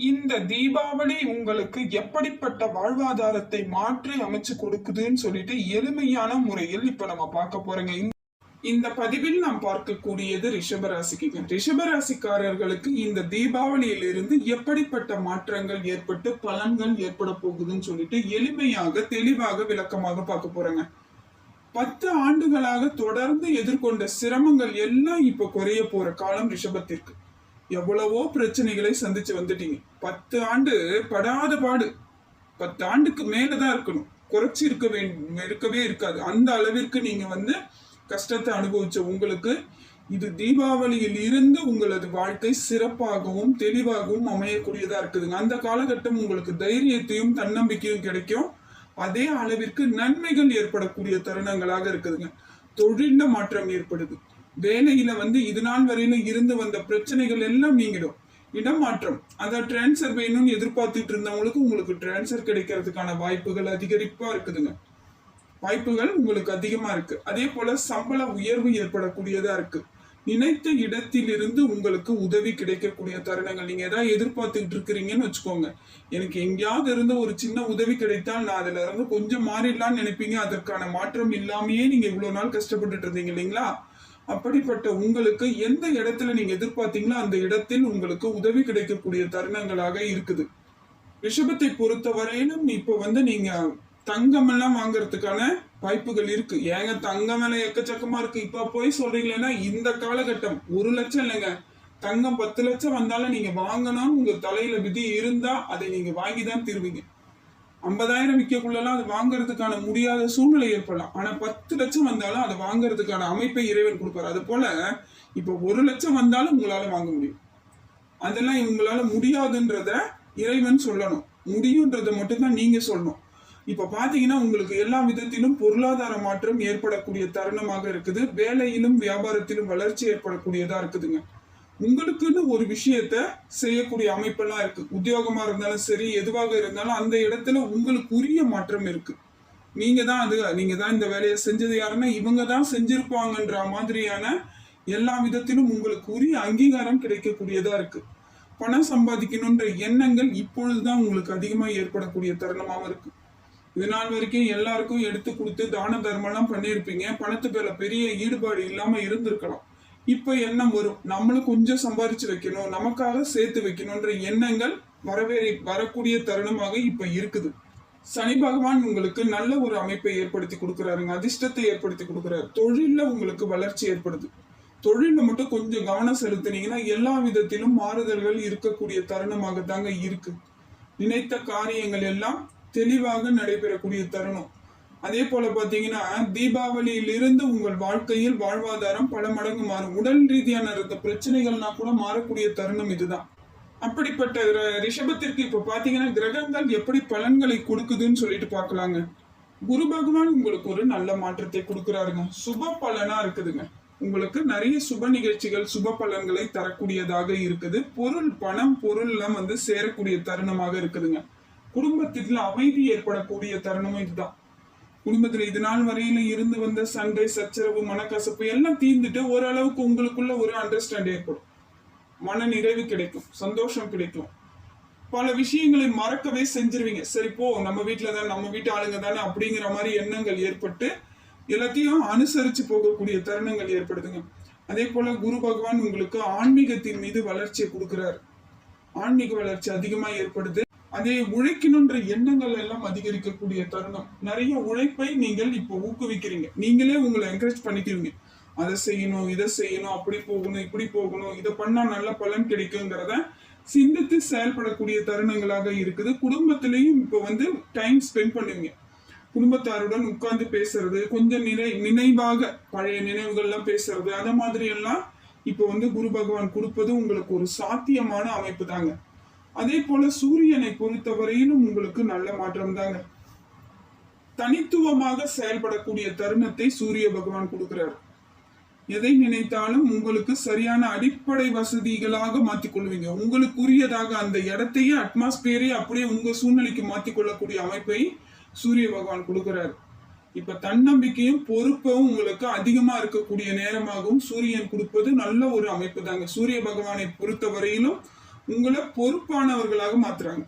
இந்த தீபாவளி உங்களுக்கு எப்படிப்பட்ட வாழ்வாதாரத்தை மாற்றி அமைச்சு கொடுக்குதுன்னு சொல்லிட்டு எளிமையான முறையில் இப்ப நம்ம பார்க்க போறோங்க. இந்த- பதிவில் நாம் பார்க்கக்கூடியது ரிஷபராசிக்கு. ரிஷபராசிக்காரர்களுக்கு இந்த தீபாவளியிலிருந்து எப்படிப்பட்ட மாற்றங்கள் ஏற்பட்டு பலன்கள் ஏற்பட போகுதுன்னு சொல்லிட்டு எளிமையாக தெளிவாக விளக்கமாக பார்க்க போறோங்க. பத்து ஆண்டுகளாக தொடர்ந்து எதிர்கொண்ட சிரமங்கள் எல்லாம் இப்ப குறைய போற காலம் ரிஷபத்திற்கு. எவ்வளவோ பிரச்சனைகளை சந்திச்சு வந்துட்டீங்க. பத்து ஆண்டு படாத பாடு. பத்து ஆண்டுக்கு மேலதான் இருக்கணும். குறைச்சி இருக்க வேண்டும் இருக்கவே இருக்காது. அந்த அளவிற்கு நீங்க வந்து கஷ்டத்தை அனுபவிச்ச உங்களுக்கு இது தீபாவளியில் இருந்து உங்களது வாழ்க்கை சிறப்பாகவும் தெளிவாகவும் அமையக்கூடியதா இருக்குதுங்க. அந்த காலகட்டம் உங்களுக்கு தைரியத்தையும் தன்னம்பிக்கையும் கிடைக்கும். அதே அளவிற்கு நன்மைகள் ஏற்படக்கூடிய தருணங்களாக இருக்குதுங்க. தொழில மாற்றம் ஏற்படுது. வேலையில வந்து இது நாள் வரையிலும் இருந்து வந்த பிரச்சனைகள் எல்லாம் நீங்கிடும். இடமாற்றம். அதான் டிரான்ஸ்ஃபர் வேணும்னு எதிர்பார்த்துட்டு இருந்தவங்களுக்கு உங்களுக்கு டிரான்ஸ்ஃபர் கிடைக்கிறதுக்கான வாய்ப்புகள் அதிகரிப்பா இருக்குதுங்க. வாய்ப்புகள் உங்களுக்கு அதிகமா இருக்கு. அதே போல சம்பள உயர்வு ஏற்படக்கூடியதா இருக்கு. நினைத்த இடத்திலிருந்து உங்களுக்கு உதவி கிடைக்கக்கூடிய தருணங்கள். நீங்க ஏதாவது எதிர்பார்த்துக்கிட்டு இருக்கிறீங்கன்னு வச்சுக்கோங்க. எனக்கு எங்கேயாவது இருந்து ஒரு சின்ன உதவி கிடைத்தால் நான் அதுல இருந்து கொஞ்சம் மாறிடலாம்னு நினைப்பீங்க. அதற்கான மாற்றம் இல்லாமையே நீங்க இவ்வளவு நாள் கஷ்டப்பட்டுட்டு இருந்தீங்க இல்லைங்களா? அப்படிப்பட்ட உங்களுக்கு எந்த இடத்துல நீங்க எதிர்பார்த்தீங்களோ அந்த இடத்தில் உங்களுக்கு உதவி கிடைக்கக்கூடிய தருணங்களாக இருக்குது. ரிஷபத்தை பொறுத்தவரையிலும் இப்போ வந்து நீங்க தங்கம் எல்லாம் வாங்குறதுக்கான வாய்ப்புகள் இருக்கு. ஏங்க தங்கம் விலை எக்கச்சக்கமா இருக்கு. இப்ப போய் சொல்றீங்களேன்னா இந்த காலகட்டம் ஒரு லட்சம் இல்லைங்க. தங்கம் பத்து லட்சம் வந்தாலும் நீங்க வாங்கணும்னு உங்க தலையில விதி இருந்தா அதை நீங்க வாங்கி தான் தருவீங்க. ஐம்பதாயிரம் விற்கக்குள்ளலாம் அது வாங்குறதுக்கான முடியாத சூழ்நிலை ஏற்படலாம். ஆனால் பத்து லட்சம் வந்தாலும் அதை வாங்குறதுக்கான அமைப்பை இறைவன் கொடுப்பார். அது போல இப்போ ஒரு லட்சம் வந்தாலும் உங்களால் வாங்க முடியும். அதெல்லாம் இவங்களால முடியாதுன்றத இறைவன் சொல்லணும். முடியுன்றதை மட்டும்தான் நீங்கள் சொல்லணும். இப்போ பார்த்தீங்கன்னா உங்களுக்கு எல்லா விதத்திலும் பொருளாதார மாற்றம் ஏற்படக்கூடிய தருணமாக இருக்குது. வேலையிலும் வியாபாரத்திலும் வளர்ச்சி ஏற்படக்கூடியதாக இருக்குதுங்க. உங்களுக்குன்னு ஒரு விஷயத்த செய்யக்கூடிய அமைப்பெல்லாம் இருக்கு. உத்தியோகமா இருந்தாலும் சரி எதுவாக இருந்தாலும் அந்த இடத்துல உங்களுக்கு உரிய மாற்றம் இருக்கு. நீங்க தான் அது நீங்க தான் இந்த வேலையை செஞ்சது யாருன்னா இவங்க தான் செஞ்சிருப்பாங்கன்ற மாதிரியான எல்லா விதத்திலும் உங்களுக்கு உரிய அங்கீகாரம் கிடைக்கக்கூடியதா இருக்கு. பணம் சம்பாதிக்கணுன்ற எண்ணங்கள் இப்பொழுதுதான் உங்களுக்கு அதிகமாக ஏற்படக்கூடிய தருணமாகவும் இருக்கு. இது நாள் வரைக்கும் எல்லாருக்கும் எடுத்து கொடுத்து தான தர்மம்லாம் பண்ணியிருப்பீங்க. பணத்து பேர்ல பெரிய ஈடுபாடு இல்லாம இருந்திருக்கலாம். இப்ப எண்ணம் வரும். நம்மளும் கொஞ்சம் சம்பாரிச்சு வைக்கணும். நமக்காக சேர்த்து வைக்கணும்ன்ற எண்ணங்கள் வரவே வரக்கூடிய தருணமாக இப்ப இருக்குது. சனி பகவான் உங்களுக்கு நல்ல ஒரு அமைப்பை ஏற்படுத்தி கொடுக்குறாருங்க. அதிர்ஷ்டத்தை ஏற்படுத்தி கொடுக்குறாரு. தொழிலில் உங்களுக்கு வளர்ச்சி ஏற்படுது. தொழிலில் மட்டும் கொஞ்சம் கவனம் செலுத்தினீங்கன்னா எல்லா விதத்திலும் மாறுதல்கள் இருக்கக்கூடிய தருணமாக தாங்க இருக்கு. நினைத்த காரியங்கள் எல்லாம் தெளிவாக நடைபெறக்கூடிய தருணம். அதே போல பாத்தீங்கன்னா தீபாவளியிலிருந்து உங்கள் வாழ்க்கையில் வாழ்வாதாரம் பல மடங்கு மாறும். உடல் ரீதியான இருந்த பிரச்சனைகள்னா கூட மாறக்கூடிய தருணம் இதுதான். அப்படிப்பட்ட ரிஷபத்திற்கு இப்ப பாத்தீங்கன்னா கிரகங்கள் எப்படி பலன்களை கொடுக்குதுன்னு சொல்லிட்டு பார்க்கலாங்க. குரு பகவான் உங்களுக்கு ஒரு நல்ல மாற்றத்தை கொடுக்குறாருங்க. சுப பலனா இருக்குதுங்க. உங்களுக்கு நிறைய சுப நிகழ்ச்சிகள் சுப பலன்களை தரக்கூடியதாக இருக்குது. பொருள் பணம் பொருள்லாம் வந்து சேரக்கூடிய தருணமாக இருக்குதுங்க. குடும்பத்தில் அமைதி ஏற்படக்கூடிய தருணமும் இதுதான். குடும்பத்துல இது நாள் வரையில இருந்து வந்த சண்டை சச்சரவு மனக்கசப்பு எல்லாம் தீர்ந்துட்டு ஓரளவுக்கு உங்களுக்குள்ள ஒரு அண்டர்ஸ்டாண்ட் ஏற்படும். மன நிறைவு கிடைக்கும் சந்தோஷம் கிடைக்கும். பல விஷயங்களை மறக்கவே செஞ்சிருவீங்க. சரி போ நம்ம வீட்டில் தான் நம்ம வீட்டு ஆளுங்க தானே அப்படிங்கிற மாதிரி எண்ணங்கள் ஏற்பட்டு எல்லாத்தையும் அனுசரிச்சு போகக்கூடிய தருணங்கள் ஏற்படுதுங்க. அதே போல குரு பகவான் உங்களுக்கு ஆன்மீகத்தின் மீது வளர்ச்சியை கொடுக்கிறார். ஆன்மீக வளர்ச்சி அதிகமா ஏற்படுது. அதே உழைக்கணுன்ற எண்ணங்கள் எல்லாம் அதிகரிக்கக்கூடிய தருணம். நிறைய உழைப்பை நீங்கள் இப்போ ஊக்குவிக்கிறீங்க. நீங்களே உங்களை என்கரேஜ் பண்ணிக்கிறீங்க. அதை செய்யணும் இதை செய்யணும் அப்படி போகணும் இப்படி போகணும் இதை பண்ணா நல்ல பலன் கிடைக்குங்கிறத சிந்தித்து செயல்படக்கூடிய தருணங்களாக இருக்குது. குடும்பத்திலையும் இப்போ வந்து டைம் ஸ்பெண்ட் பண்ணுவீங்க. குடும்பத்தாருடன் உட்கார்ந்து பேசுறது கொஞ்சம் நினை நினைவாக பழைய நினைவுகள்லாம் பேசுறது அதை மாதிரி எல்லாம் இப்போ வந்து குரு பகவான் கொடுப்பது உங்களுக்கு ஒரு சாத்தியமான அமைப்பு தாங்க. அதே போல சூரியனை பொறுத்தவரையிலும் உங்களுக்கு நல்ல மாற்றம் தாங்க தனித்துவமாக செயல்படக்கூடிய தருணத்தை சூரிய பகவான் கொடுக்கிறார். எதை நினைத்தாலும் உங்களுக்கு சரியான அடிப்படை வசதிகளாக மாற்றிக்கொள்வீங்க. உங்களுக்குரியதாக அந்த இடத்தையே அட்மாஸ்பியரே அப்படியே உங்க சூழ்நிலைக்கு மாற்றிக்கொள்ளக்கூடிய அமைப்பை சூரிய பகவான் கொடுக்கிறார். இப்ப தன்னம்பிக்கையும் பொறுப்பும் உங்களுக்கு அதிகமா இருக்கக்கூடிய நேரமாகவும் சூரியன் கொடுப்பது நல்ல ஒரு அமைப்பு தாங்க சூரிய பகவானை பொறுத்த வரையிலும் உங்களை பொறுப்பானவர்களாக மாத்துறாங்க.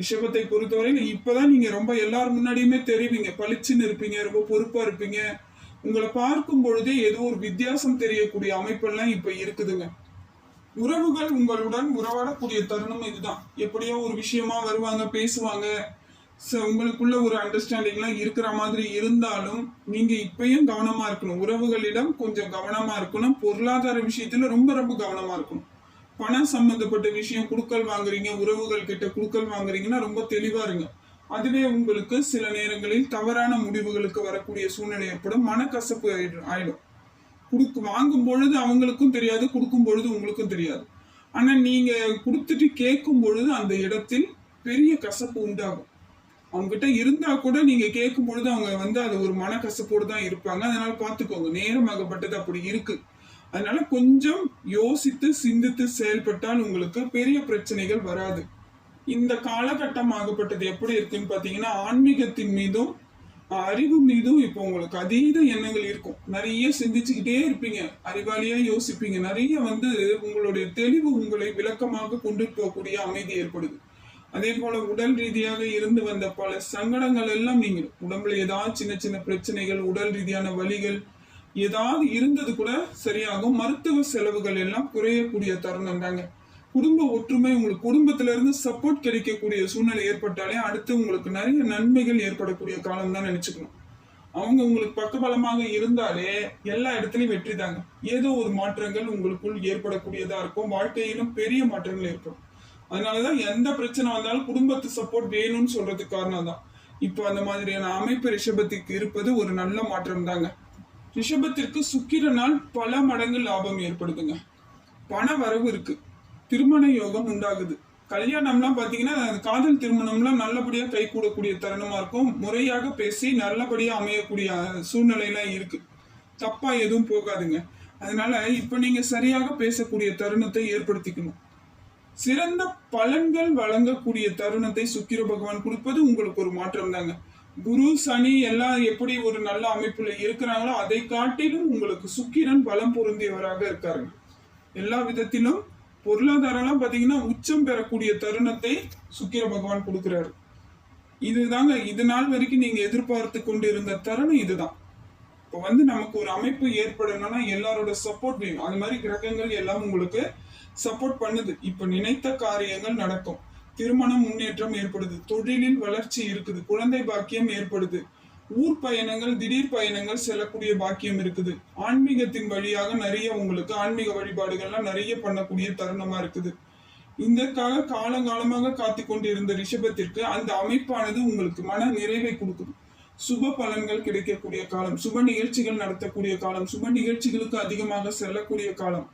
ரிஷபத்தை பொறுத்தவரையில் இப்போதான் நீங்கள் ரொம்ப எல்லார் முன்னாடியுமே தெரிவிங்க. பளிச்சுன்னு இருப்பீங்க ரொம்ப பொறுப்பாக இருப்பீங்க. உங்களை பார்க்கும் பொழுதே ஏதோ ஒரு வித்தியாசம் தெரியக்கூடிய அமைப்பெல்லாம் இப்போ இருக்குதுங்க. உறவுகள் உங்களுடன் உறவாடக்கூடிய தருணம் இதுதான். எப்படியோ ஒரு விஷயமா வருவாங்க பேசுவாங்க. உங்களுக்குள்ள ஒரு அண்டர்ஸ்டாண்டிங்லாம் இருக்கிற மாதிரி இருந்தாலும் நீங்க இப்பயும் கவனமா இருக்கணும். உறவுகளிடம் கொஞ்சம் கவனமா இருக்கணும். பொருளாதார விஷயத்துல ரொம்ப ரொம்ப கவனமா இருக்கணும். பணம் சம்பந்தப்பட்ட விஷயம் குடுக்கல் வாங்குறீங்க உறவுகள் கிட்ட குடுக்கல் வாங்குறீங்கன்னா ரொம்ப தெளிவா இருங்க. அதுவே உங்களுக்கு சில நேரங்களில் தவறான முடிவுகளுக்கு வரக்கூடிய சூழ்நிலை ஏற்படும். மனக்கசப்பு ஆயிடும். குடுக்கு வாங்கும் பொழுது அவங்களுக்கும் தெரியாது கொடுக்கும் பொழுது உங்களுக்கும் தெரியாது. ஆனா நீங்க கொடுத்துட்டு கேட்கும் பொழுது அந்த இடத்தில் பெரிய கசப்பு உண்டாகும். அவங்க கிட்ட இருந்தா கூட நீங்க கேட்கும் பொழுது அவங்க வந்து அது ஒரு மனக்கசப்போடு தான் இருப்பாங்க. அதனால பாத்துக்கோங்க நேரமாகப்பட்டது அப்படி இருக்கு. அதனால கொஞ்சம் யோசித்து சிந்தித்து செயல்பட்டால் உங்களுக்கு பெரிய பிரச்சனைகள் வராது. இந்த காலகட்டம் ஆகப்பட்டது எப்படி இருக்குன்னு பார்த்தீங்கன்னா ஆன்மீகத்தின் மீதும் அறிவு மீதும் இப்போ உங்களுக்கு அதீத எண்ணங்கள் இருக்கும். நிறைய சிந்திச்சுக்கிட்டே இருப்பீங்க. அறிவாளியா யோசிப்பீங்க. நிறைய வந்து உங்களுடைய தெளிவு உங்களை விளக்கமாக கொண்டு போகக்கூடிய அமைதி ஏற்படுது. அதே போல உடல் ரீதியாக இருந்து வந்த பல சங்கடங்கள் எல்லாம் நீங்க உடம்புல ஏதாவது சின்ன சின்ன பிரச்சனைகள் உடல் ரீதியான வலிகள் ஏதாவது இருந்தது கூட சரியாகும். மருத்துவ செலவுகள் எல்லாம் குறையக்கூடிய தருணம் தாங்க. குடும்ப ஒற்றுமை உங்களுக்கு குடும்பத்துல இருந்து சப்போர்ட் கிடைக்கக்கூடிய சூழ்நிலை ஏற்பட்டாலே அடுத்து உங்களுக்கு நிறைய நன்மைகள் ஏற்படக்கூடிய காலம் தான் நினைச்சுக்கணும். அவங்க உங்களுக்கு பக்கபலமாக இருந்தாலே எல்லா இடத்துலையும் வெற்றி தாங்க. ஏதோ ஒரு மாற்றங்கள் உங்களுக்குள் ஏற்படக்கூடியதா இருக்கும். வாழ்க்கையிலும் பெரிய மாற்றங்கள் ஏற்படும். அதனாலதான் எந்த பிரச்சனை வந்தாலும் குடும்பத்து சப்போர்ட் வேணும்னு சொல்றதுக்கு காரணம் தான் இப்போ அந்த மாதிரியான அமைப்பு ரிஷபத்துக்கு இருப்பது ஒரு நல்ல மாற்றம் தாங்க ரிஷபத்திற்கு சுக்கிரனால் பல மடங்கு லாபம் ஏற்படுதுங்க. பண வரவு இருக்கு. திருமண யோகம் உண்டாகுது. கல்யாணம்லாம் பார்த்தீங்கன்னா காதல் திருமணம்லாம் நல்லபடியாக கை கூடக்கூடிய தருணமாக இருக்கும். முறையாக பேசி நல்லபடியாக அமையக்கூடிய சூழ்நிலையெல்லாம் இருக்கு. தப்பாக எதுவும் போகாதுங்க. அதனால இப்போ நீங்கள் சரியாக பேசக்கூடிய தருணத்தை ஏற்படுத்திக்கணும். சிறந்த பலன்கள் வழங்கக்கூடிய தருணத்தை சுக்கிர பகவான் கொடுப்பது உங்களுக்கு ஒரு மாற்றம் தாங்க குரு சனி எல்லாம் எப்படி ஒரு நல்ல அமைப்புல இருக்கிறாங்களோ அதை காட்டிலும் உங்களுக்கு சுக்கிரன் பலம் பொருந்தியவராக இருக்காருங்க. எல்லா விதத்திலும் பொருளாதாரம்லாம் பார்த்தீங்கன்னா உச்சம் பெறக்கூடிய தருணத்தை சுக்கிர பகவான் கொடுக்குறாரு. இதுதாங்க இது நாள் வரைக்கும் நீங்க எதிர்பார்த்து கொண்டு இருந்த தருணம் இதுதான். இப்போ வந்து நமக்கு ஒரு அமைப்பு ஏற்படணும்னா எல்லாரோட சப்போர்ட் வேணும். அது மாதிரி கிரகங்கள் எல்லாம் உங்களுக்கு சப்போர்ட் பண்ணுது. இப்போ நினைத்த காரியங்கள் நடக்கும். திருமணம் முன்னேற்றம் ஏற்படுது. தொழிலில் வளர்ச்சி இருக்குது. குழந்தை பாக்கியம் ஏற்படுது. ஊர் பயணங்கள் திடீர் பயணங்கள் செல்லக்கூடிய பாக்கியம் இருக்குது. ஆன்மீகத்தின் வழியாக நிறைய உங்களுக்கு ஆன்மீக வழிபாடுகள்லாம் நிறைய பண்ணக்கூடிய தருணமா இருக்குது. இதற்காக காலங்காலமாக காத்து கொண்டிருந்த ரிஷபத்திற்கு அந்த அமைப்பானது உங்களுக்கு மன நிறைவை கொடுக்குது சுப பலன்கள் கிடைக்கக்கூடிய காலம். சுப நிகழ்ச்சிகள் நடத்தக்கூடிய காலம். சுப நிகழ்ச்சிகளுக்கு அதிகமாக செல்லக்கூடிய காலம்.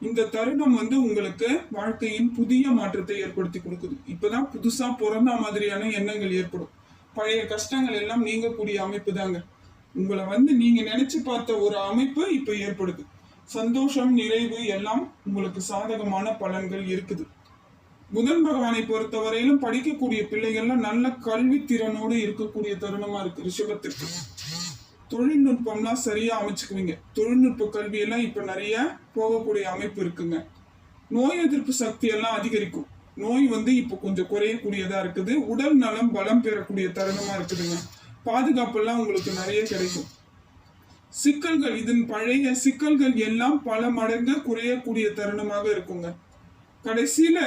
இந்த தருணம் வந்து உங்களுக்கு வாழ்க்கையின் புதிய மாற்றத்தை ஏற்படுத்தி கொடுக்குது. இப்பதான் புதுசா பிறந்த மாதிரியான எண்ணங்கள் ஏற்படும். பழைய கஷ்டங்கள் எல்லாம் நீங்கக்கூடிய அமைப்பு தாங்க. உங்களை வந்து நீங்க நினைச்சு பார்த்த ஒரு அமைப்பு இப்ப ஏற்படுது. சந்தோஷம் நிறைவு எல்லாம் உங்களுக்கு சாதகமான பலன்கள் இருக்குது. புதன் பகவானை பொறுத்தவரையிலும் படிக்கக்கூடிய பிள்ளைகள்லாம் நல்ல கல்வி திறனோடு இருக்கக்கூடிய தருணமா இருக்கு ரிஷபத்திற்கு. தொழில்நுட்பம்லாம் சரியா அமைச்சுக்குவீங்க. தொழில்நுட்ப கல்வி எல்லாம் இப்ப நிறைய போகக்கூடிய அமைப்பு இருக்குங்க. நோய் எதிர்ப்பு சக்தி எல்லாம் அதிகரிக்கும். நோய் வந்து இப்ப கொஞ்சம் குறையக்கூடியதா இருக்குது. உடல் நலம் பலம் பெறக்கூடிய தருணமா இருக்குதுங்க. பாதுகாப்பு எல்லாம் உங்களுக்கு நிறைய கிடைக்கும். சிக்கல்கள் இதன் பழைய சிக்கல்கள் எல்லாம் பல மடங்கு குறையக்கூடிய தருணமாக இருக்குங்க. கடைசியில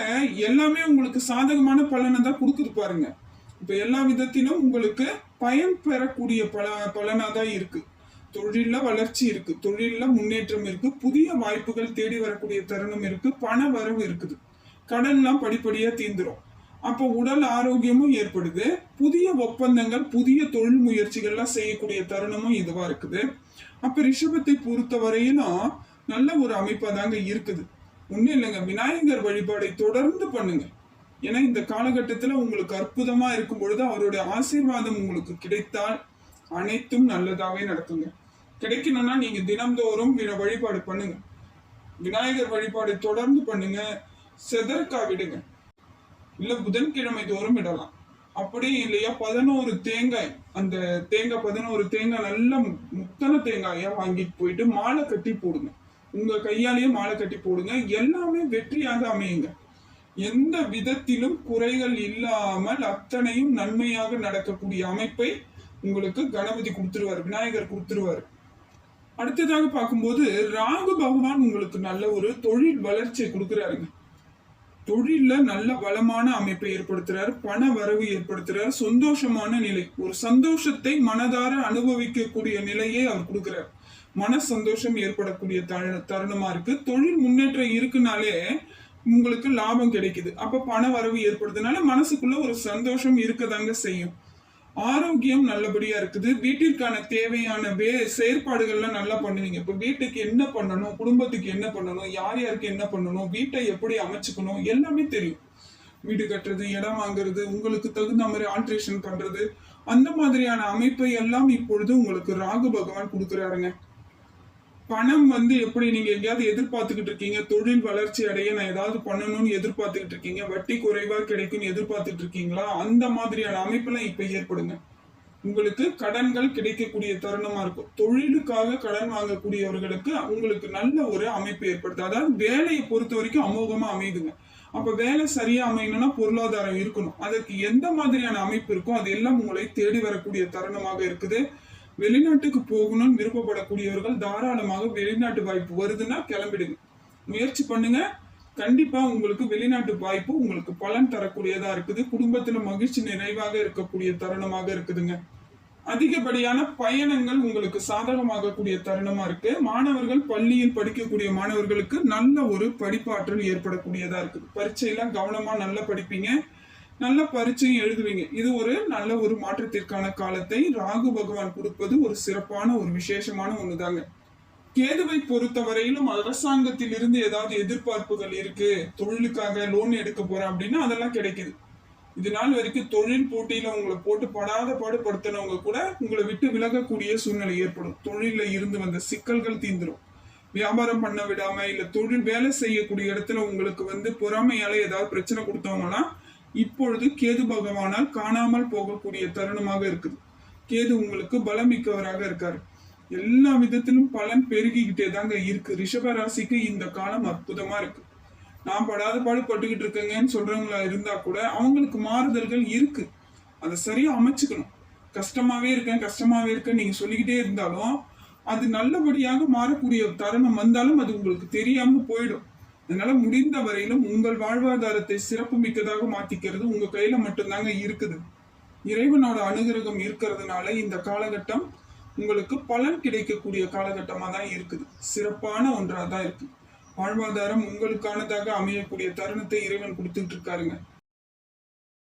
எல்லாமே உங்களுக்கு சாதகமான பலனை தான் கொடுக்குது பாருங்க. இப்ப எல்லா விதத்திலும் உங்களுக்கு பயன் பெறக்கூடிய பல பலனாக தான் இருக்குது தொழிலில் வளர்ச்சி இருக்குது தொழிலில் முன்னேற்றம் இருக்குது புதிய வாய்ப்புகள் தேடி வரக்கூடிய தருணம் இருக்குது பண வரவு இருக்குது. கடன்லாம் படிப்படியாக தீந்துடும் அப்போ உடல் ஆரோக்கியமும் ஏற்படுது. புதிய ஒப்பந்தங்கள் புதிய தொழில் முயற்சிகள்லாம் செய்யக்கூடிய தருணமும் இதுவாக இருக்குது. அப்போ ரிஷபத்தை பொறுத்த வரையிலும் நல்ல ஒரு அமைப்பாக தாங்க இருக்குது. ஒன்றும் இல்லைங்க. விநாயகர் வழிபாடை தொடர்ந்து பண்ணுங்கள் ஏன்னா இந்த காலகட்டத்துல உங்களுக்கு அற்புதமா இருக்கும் பொழுது அவருடைய ஆசீர்வாதம் உங்களுக்கு கிடைத்தால் அனைத்தும் நல்லதாகவே நடக்குங்க. கிடைக்கணும்னா நீங்க தினம்தோறும் வழிபாடு பண்ணுங்க. விநாயகர் வழிபாடு தொடர்ந்து பண்ணுங்க. செதற்கா விடுங்க. இல்லை புதன்கிழமை தோறும் விடலாம். அப்படி இல்லையா பதினோரு தேங்காய் அந்த தேங்காய் பதினோரு தேங்காய் நல்ல முத்தன தேங்காயா வாங்கிட்டு போயிட்டு மாலை கட்டி போடுங்க. உங்க கையாலேயே மாலை கட்டி போடுங்க. எல்லாமே வெற்றியாக அமையுங்க. எந்த விதத்திலும் குறைகள் இல்லாமல் அத்தனையும் நன்மையாக நடக்கக்கூடிய அமைப்பை உங்களுக்கு கணபதி கொடுத்துருவார் விநாயகர் கொடுத்துருவார். அடுத்ததாக பார்க்கும்போது ராகு பகவான் உங்களுக்கு நல்ல ஒரு தொழில் வளர்ச்சியை கொடுக்குறாருங்க. தொழில்ல நல்ல வளமான அமைப்பை ஏற்படுத்துறாரு பண வரவு ஏற்படுத்துறாரு சந்தோஷமான நிலை ஒரு சந்தோஷத்தை மனதார அனுபவிக்கக்கூடிய நிலையை அவர் கொடுக்குறார். மன சந்தோஷம் ஏற்படக்கூடிய தரு- தருணமா இருக்கு. தொழில் முன்னேற்றம் இருக்குனாலே உங்களுக்கு லாபம் கிடைக்குது. அப்ப பண வரவு ஏற்படுறதுனால மனசுக்குள்ள ஒரு சந்தோஷம் இருக்கதாங்க செய்யும். ஆரோக்கியம் நல்லபடியா இருக்குது. வீட்டிற்கான தேவையான வே செயற்பாடுகள்லாம் நல்லா பண்ணுவீங்க. இப்போ வீட்டுக்கு என்ன பண்ணணும்? குடும்பத்துக்கு என்ன பண்ணணும்? யார் யாருக்கு என்ன பண்ணணும்? வீட்டை எப்படி அமைச்சுக்கணும்? எல்லாமே தெரியும். வீடு கட்டுறது இடம் வாங்குறது உங்களுக்கு தகுந்த மாதிரி ஆல்ட்ரேஷன் பண்றது அந்த மாதிரியான அமைப்பை எல்லாம் இப்பொழுது உங்களுக்கு ராகு பகவான் கொடுக்குறாருங்க. பணம் வந்து எப்படி நீங்க எங்கேயாவது எதிர்பார்த்துக்கிட்டு இருக்கீங்க? தொழில் வளர்ச்சி அடைய நான் ஏதாவது பண்ணணும்னு எதிர்பார்த்துக்கிட்டு இருக்கீங்க? வட்டி குறைவா கிடைக்கும்னு எதிர்பார்த்துட்டு இருக்கீங்களா? அந்த மாதிரியான அமைப்பெல்லாம் இப்ப ஏற்படுங்க. உங்களுக்கு கடன்கள் கிடைக்கக்கூடிய தருணமா இருக்கும். தொழிலுக்காக கடன் வாங்கக்கூடியவர்களுக்கு உங்களுக்கு நல்ல ஒரு அமைப்பு ஏற்படுது. அதாவது வேலையை பொறுத்த வரைக்கும் அமோகமா அமையுதுங்க. அப்ப வேலை சரியா அமையணும்னா பொருளாதாரம் இருக்கணும். அதற்கு எந்த மாதிரியான அமைப்பு இருக்கோ அது எல்லாம் உங்களை தேடி வரக்கூடிய தருணமாக இருக்குது. வெளிநாட்டுக்கு போகணும்னு விருப்பப்படக்கூடியவர்கள் தாராளமாக வெளிநாட்டு வாய்ப்பு வருதுன்னா கிளம்பிடுங்க. முயற்சி பண்ணுங்க. கண்டிப்பா உங்களுக்கு வெளிநாட்டு வாய்ப்பு உங்களுக்கு பலன் தரக்கூடியதா இருக்குது. குடும்பத்துல மகிழ்ச்சி நிறைவாக இருக்கக்கூடிய தருணமாக இருக்குதுங்க. அதிகப்படியான பயணங்கள் உங்களுக்கு சாதகமாகக்கூடிய தருணமா இருக்கு. மாணவர்கள் பள்ளியில் படிக்கக்கூடிய மாணவர்களுக்கு நல்ல ஒரு படிப்பாற்றல் ஏற்படக்கூடியதா இருக்குது. பரீட்சையெல்லாம் கவனமா நல்லா படிப்பீங்க. நல்ல பரீட்சையும் எழுதுவீங்க. இது ஒரு நல்ல ஒரு மாற்றத்திற்கான காலத்தை ராகு பகவான் கொடுப்பது ஒரு சிறப்பான ஒரு விசேஷமான ஒண்ணுதாங்க. கேதுவை பொறுத்தவரையிலும் அரசாங்கத்தில் இருந்து ஏதாவது எதிர்பார்ப்புகள் இருக்கு. தொழிலுக்காக லோன் எடுக்க போறேன் அப்படின்னா அதெல்லாம் கிடைக்குது. இது நாள் வரைக்கும் தொழில் போட்டியில உங்களை போட்டு படாத பாடுபடுத்தினவங்க கூட உங்களை விட்டு விலகக்கூடிய சூழ்நிலை ஏற்படும். தொழில இருந்து வந்த சிக்கல்கள் தீந்துரும். வியாபாரம் பண்ண விடாம இல்ல தொழில் வேலை செய்யக்கூடிய இடத்துல உங்களுக்கு வந்து பொறாமையால ஏதாவது பிரச்சனை கொடுத்தவங்கன்னா இப்பொழுது கேது பகவானால் காணாமல் போகக்கூடிய தருணமாக இருக்குது. கேது உங்களுக்கு பலமிக்கவராக இருக்காரு. எல்லா விதத்திலும் பலன் பெருகிக்கிட்டே தாங்க இருக்கு. ரிஷப ராசிக்கு இந்த காலம் அற்புதமா இருக்கு. நான் படாத பாடு பட்டுக்கிட்டு இருக்கேங்கன்னு சொல்றவங்களா இருந்தா கூட அவங்களுக்கு மாறுதல்கள் இருக்கு. அதை சரியா அமைச்சுக்கணும். கஷ்டமாவே இருக்கேன் கஷ்டமாவே இருக்கேன் நீங்க சொல்லிக்கிட்டே இருந்தாலும் அது நல்லபடியாக மாறக்கூடிய தருணம் வந்தாலும் அது உங்களுக்கு தெரியாம போயிடும். அதனால முடிந்த வரையிலும் உங்கள் வாழ்வாதாரத்தை சிறப்பு மிக்கதாக மாத்திக்கிறது உங்க கையில மட்டும்தாங்க இருக்குது. இறைவனோட அனுகிரகம் இருக்கிறதுனால இந்த காலகட்டம் உங்களுக்கு பலன் கிடைக்கக்கூடிய காலகட்டமாக தான் இருக்குது. சிறப்பான ஒன்றாக தான் இருக்கு. வாழ்வாதாரம் உங்களுக்கானதாக அமையக்கூடிய தருணத்தை இறைவன் கொடுத்துட்டு இருக்காருங்க.